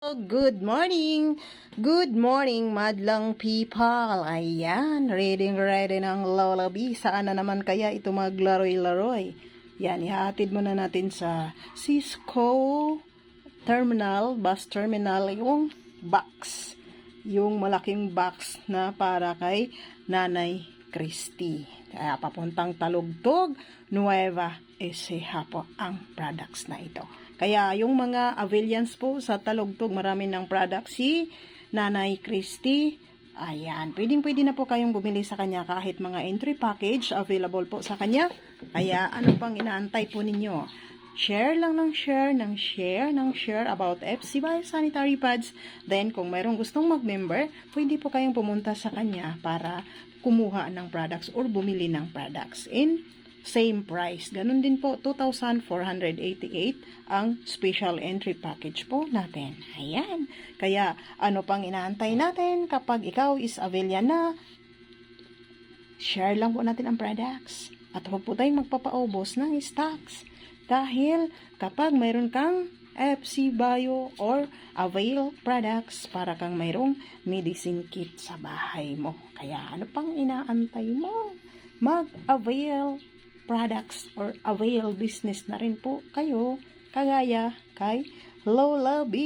Good morning! Good morning, madlang people! Ayan, ready ready ng Lola B. Saan na naman kaya ito maglaroy-laroy? Yan, ihatid muna natin sa Cisco Terminal, bus terminal, yung box. Yung malaking box na para kay Nanay Christy. Kaya papuntang Talugtog, Nueva Ecija po ang products na ito. Kaya yung mga availians po sa Talugtog, marami ng products si Nanay Christy. Ayan, pwedeng pwede na po kayong bumili sa kanya kahit mga entry package available po sa kanya. Kaya ano pang inaantay po ninyo? Share lang ng share, ng share, ng share about FC by Sanitary Pads. Then, kung mayroong gustong mag-member, pwede po kayong pumunta sa kanya para kumuha ng products or bumili ng products in same price. Ganun din po, 2,488 ang special entry package po natin. Ayan. Kaya, ano pang inaantay natin kapag ikaw is availan na, share lang po natin ang products. At huwag po tayong magpapaubos ng stocks. Dahil kapag mayroon kang FC Bio or Avail products para kang mayroong medicine kit sa bahay mo. Kaya ano pang inaantay mo? Mag-avail products or avail business na rin po kayo kagaya kay Lola B.